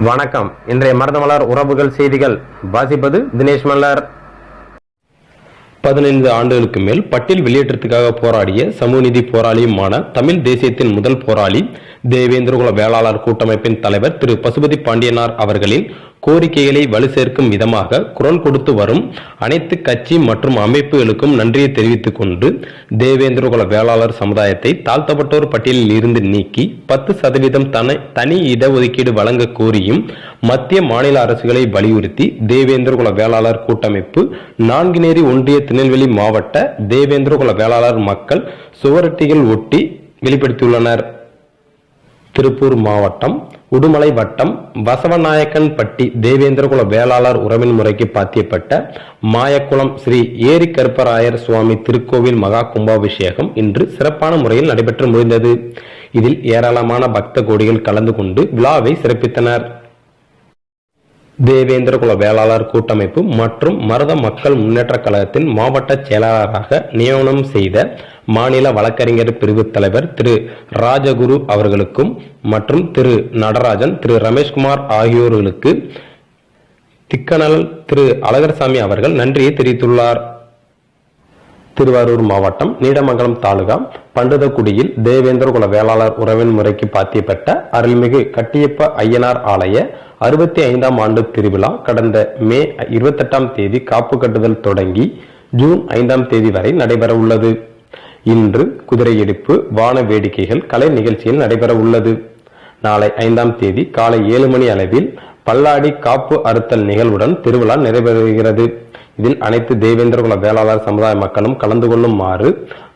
வணக்கம். இன்றைய மருதமலர் உறவுகள் செய்திகள். வாசிப்பது தினேஷ் மல்லர். பதினைந்து ஆண்டுகளுக்கு மேல் பட்டியல் வெளியேற்றத்துக்காக போராடிய சமூகநீதி போராளியுமான தமிழ் தேசியத்தின் முதல் போராளி தேவேந்திரகுல வேளாளர் கூட்டமைப்பின் தலைவர் திரு பசுபதி பாண்டியனார் அவர்களின் கோரிக்கைகளை வலு சேர்க்கும் விதமாக குரல் கொடுத்து வரும் அனைத்து கட்சி மற்றும் அமைப்புகளுக்கும் நன்றியை தெரிவித்துக் கொண்டு தேவேந்திரகுல வேளாளர் சமுதாயத்தை தாழ்த்தப்பட்டோர் பட்டியலில் இருந்து நீக்கி பத்து சதவீதம் தனி தனி இடஒதுக்கீடு வழங்க கோரியும் மத்திய மாநில அரசுகளை வலியுறுத்தி தேவேந்திரகுல வேளாளர் கூட்டமைப்பு நான்குநேரி ஒன்றிய திருநெல்வேலி மாவட்ட தேவேந்திரகுல வேளாளர் மக்கள் சுவரட்டிகள் ஒட்டி வெளிப்படுத்தியுள்ளனர். திருப்பூர் மாவட்டம் உடுமலை வட்டம் வசவநாயக்கன்பட்டி தேவேந்திரகுல வேளாளர் உறவின் முறைக்கு பாத்தியப்பட்ட மாயக்குளம் ஸ்ரீ ஏரி கருப்பராயர் சுவாமி திருக்கோவில் மகா கும்பாபிஷேகம் இன்று சிறப்பான முறையில் நடைபெற்று முடிந்தது. இதில் ஏராளமான பக்த கோடிகள் கலந்து கொண்டு விழாவை சிறப்பித்தனர். தேவேந்திரகுல வேளாளர் கூட்டமைப்பு மற்றும் மருத மக்கள் முன்னேற்ற கழகத்தின் மாவட்ட செயலாளராக நியமனம் செய்த மாநில வழக்கறிஞர் பிரிவு தலைவர் திரு ராஜகுரு அவர்களுக்கும் மற்றும் திரு நடராஜன் திரு ரமேஷ்குமார் ஆகியோர்களுக்கு திக்கனல் திரு அழகர்சாமி அவர்கள் நன்றியை தெரிவித்துள்ளார். திருவாரூர் மாவட்டம் நீடமங்கலம் தாலுகா பண்டுதக்குடியில் தேவேந்திரகுல வேளாளர் உறவின் முறைக்கு பாத்தியப்பட்ட அருள்மிகு கட்டியப்ப ஐயனார் ஆலய அறுபத்தி ஐந்தாம் ஆண்டு திருவிழா கடந்த மே இருபத்தெட்டாம் தேதி காப்பு கட்டுதல் தொடங்கி ஜூன் ஐந்தாம் தேதி வரை நடைபெற உள்ளது இன்று குதிரை எடுப்பு வான வேடிக்கைகள் கலை நிகழ்ச்சியில் நடைபெற உள்ளது நாளை ஐந்தாம் தேதி காலை ஏழு மணி அளவில் பல்லாடி காப்பு அறுத்தல் நிகழ்வுடன் திருவிழா நிறைவேறுகிறது இதில் அனைத்து தேவேந்திரகுல வேளாளர் சமுதாய மக்களும் கலந்து கொள்ளுமாறு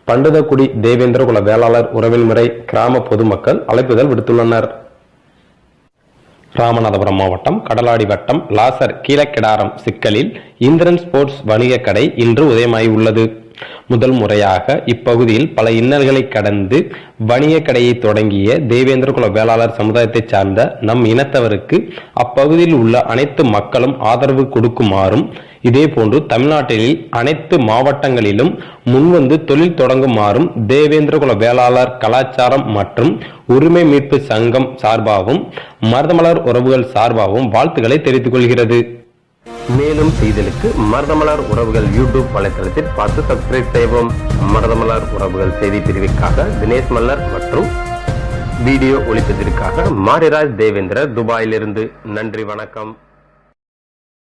பண்டுதக்குடி தேவேந்திரகுல வேளாளர் உறவின் முறை கிராம பொதுமக்கள் அழைப்புதல் விடுத்துள்ளனர். ராமநாதபுரம் மாவட்டம் கடலாடி வட்டம் லாசர் கீழக்கிடாரம் சிக்கலில் இந்திரன் ஸ்போர்ட்ஸ் வணிக கடை இன்று உதயமாகி உள்ளது. முதல் முறையாக இப்பகுதியில் பல இன்னல்களை கடந்து வணிக கடையை தொடங்கிய தேவேந்திரகுல வேளாளர் சமுதாயத்தை சார்ந்த நம் இனத்தவருக்கு அப்பகுதியில் உள்ள அனைத்து மக்களும் ஆதரவு கொடுக்குமாறும் இதேபோன்று தமிழ்நாட்டில் அனைத்து மாவட்டங்களிலும் முன்வந்து தொழில் தொடங்குமாறும் தேவேந்திரகுல வேளாளர் கலாச்சாரம் மற்றும் உரிமை மீட்பு சங்கம் சார்பாகவும் மருதமலர் உறவுகள் சார்பாகவும் வாழ்த்துக்களை தெரிவித்துக் கொள்கிறது. மேலும் செய்திகளுக்கு மருதமலர் உறவுகள் யூடியூப் வலைத்தளத்தில் பார்த்து சப்ஸ்கிரைப் செய்வோம் மருதமலர் உறவுகள் செய்தி பிரிவுக்காக தினேஷ் மல்லர் மற்றும் வீடியோ ஒளிப்பதற்காக மாரிராஜ் தேவேந்திர துபாயிலிருந்து. நன்றி வணக்கம்.